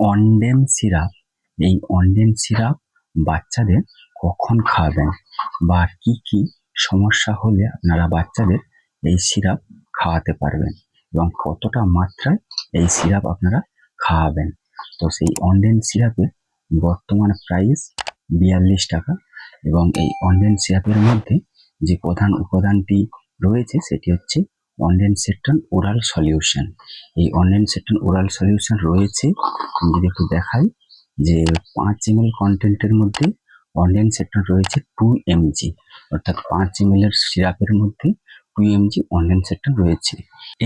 Ondem syrup, এই Ondem syrup বাচ্চাদের কখন খাওয়াবেন বা কি কি সমস্যা হলে আপনারা বাচ্চাদের এই সিরাপ খাওয়াতে পারবেন এবং কতটা মাত্রায় এই সিরাপ আপনারা খাওয়াবেন। তো সেই অনডেন সিরাপের বর্তমান প্রাইস বিয়াল্লিশ টাকা এবং এই অনডেন সিরাপের মধ্যে যে প্রধান উপাদানটি রয়েছে সেটি হচ্ছে অনডেন সেটন ওরাল সলিউশন এই অনলাইন সেটন ওরাল সলিউশন রয়েছে। আমি যদি একটু দেখাই যে পাঁচ এমএল কন্টেন্টের মধ্যে অনলাইন সেটন রয়েছে টু এমজি অর্থাৎ পাঁচ এমএল এর সিরাপের মধ্যে টু এমজি অনলাইন সেটন রয়েছে।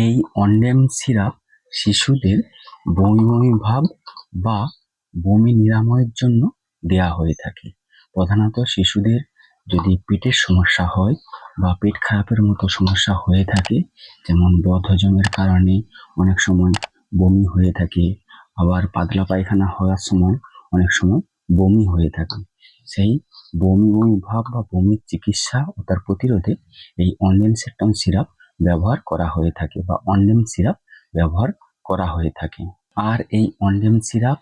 এই অনডেম সিরাপ শিশুদের বমি বমি ভাব বা বমি নিরাময়ের জন্য দেয়া হয়ে থাকে। প্রধানত শিশুদের যদি পেটের সমস্যা হয় বা পেট খারাপের মতো সমস্যা হয়ে থাকে, যেমন বদহজমের কারণে অনেক সময় বমি হয়ে থাকে, আবার পাতলা পায়খানা হওয়ার সময় অনেক সময় বমি হয়ে থাকে। সেই বমি বমি ভাব বা বমির চিকিৎসা ও তার প্রতিরোধে এই অনলাইন সেটম সিরাপ ব্যবহার করা হয়ে থাকে বা অনলেম সিরাপ ব্যবহার করা হয়ে থাকে। আর এই অনলেম সিরাপ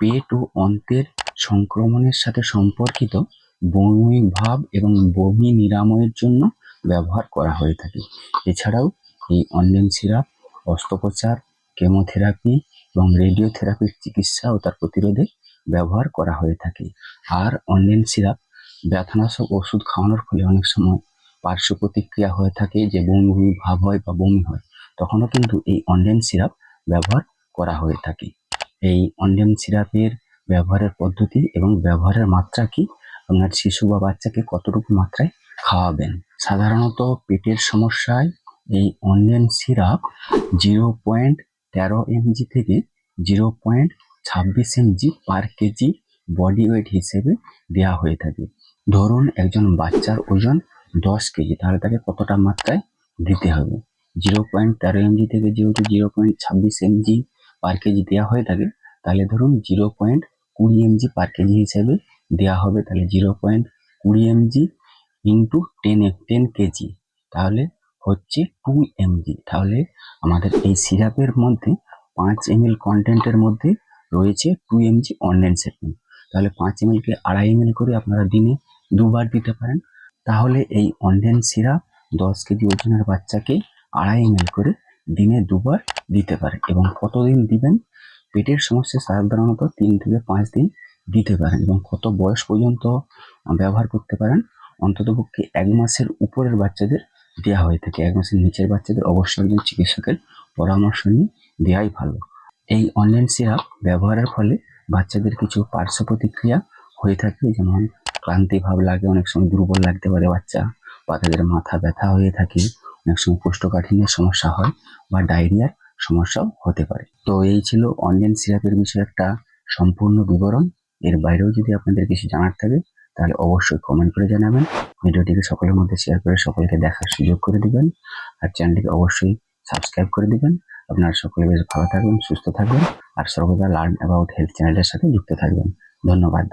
পেট ও অন্ত্রের সংক্রমণের সাথে সম্পর্কিত বমি ভাব এবং বমি নিরাময়ের জন্য ব্যবহার করা হয়ে থাকে। এছাড়াও এই অনলাইন সিরাপ, অস্ত্রোপচার, কেমোথেরাপি এবং রেডিওথেরাপির চিকিৎসা ও তার প্রতিরোধে ব্যবহার করা হয়ে থাকে। আর অনলাইন সিরাপ ব্যথানাশক ওষুধ খাওয়ানোর ফলে অনেক সময় পার্শ্ব প্রতিক্রিয়া হয়ে থাকে যে বমি ভাব হয় বা বমি হয়, তখনও কিন্তু এই অনলাইন সিরাপ ব্যবহার করা হয়ে থাকে। এই অনলাইন সিরাপের ব্যবহারের পদ্ধতি এবং ব্যবহারের মাত্রা কি আপনার শিশু বা বাচ্চাকে কতটুকু মাত্রায় খাওয়াবেন? সাধারণত পেটের সমস্যায় এই অনলাইন সিরাপ জিরো পয়েন্ট তেরো এমজি থেকে জিরো পয়েন্ট ছাব্বিশ MG per KG body weight হিসেবে দেওয়া হয়ে থাকে। ধরুন একজন বাচ্চার ওজন দশ কেজি, তাহলে তাকে কতটা মাত্রায় দিতে হবে? জিরো পয়েন্ট তেরো এমজি থেকে যেহেতু জিরো পয়েন্ট ছাব্বিশ এমজি পার কেজি দেওয়া হয়ে থাকে, তাহলে ধরুন জিরো পয়েন্ট কুড়ি এমজি পার কেজি হিসেবে দেওয়া হবে, তাহলে জিরো পয়েন্ট কুড়ি MG into ten ten KG তাহলে হচ্ছে টু এমজি তাহলে আমাদের এই সিরাপের মধ্যে পাঁচ এমএল কন্টেন্টের মধ্যে রয়েছে টু এমজি অনলাইন সেটমেন্ট তাহলে পাঁচ এমএলকে আড়াই এমএল করে আপনারা দিনে দুবার দিতে পারেন। তাহলে এই অনলাইন সিরাপ দশ কেজি ওজনের বাচ্চাকে আড়াই এমএল করে দিনে দুবার দিতে পারে। এবং কতদিন দিবেন? পেটের সমস্যা সাধারণত তিন থেকে পাঁচ দিন দিতে পারেন এবং কত বয়স পর্যন্ত ব্যবহার করতে পারেন, অন্ততপক্ষে এক মাসের উপরের বাচ্চাদের দেওয়া হয়ে থাকে। এক মাসের নিচের বাচ্চাদের অবশ্যই একজন চিকিৎসকের পরামর্শ নিয়ে দেওয়াই ভালো। এই অনলাইন সিরাপ ব্যবহারের ফলে বাচ্চাদের কিছু পার্শ্ব প্রতিক্রিয়া হয়ে থাকে, যেমন ক্লান্তি ভাব লাগে, অনেক সময় দুর্বল লাগতে পারে বাচ্চা বা তাদের মাথা ব্যথা হয়ে থাকে, অনেক সময় কোষ্ঠকাঠিন্যের সমস্যা হয় বা ডায়রিয়ার সমস্যাও হতে পারে। তো এই ছিল অনলাইন সিরাপের বিষয়ে একটা সম্পূর্ণ বিবরণ। এর বাইরেও যদি আপনাদের কিছু জানার থাকে, তাহলে অবশ্যই কমেন্ট করে জানাবেন। ভিডিওটিকে সকলের মধ্যে শেয়ার করে সকলকে দেখার সুযোগ করে দিবেন। আর চ্যানেলটিকে অবশ্যই সাবস্ক্রাইব করে দিবেন। আপনারা সকলে বেশ ভালো থাকবেন, সুস্থ থাকবেন। আর সর্বদা লার্ন অ্যাবাউট হেলথ চ্যানেলের সাথে যুক্ত থাকবেন। ধন্যবাদ।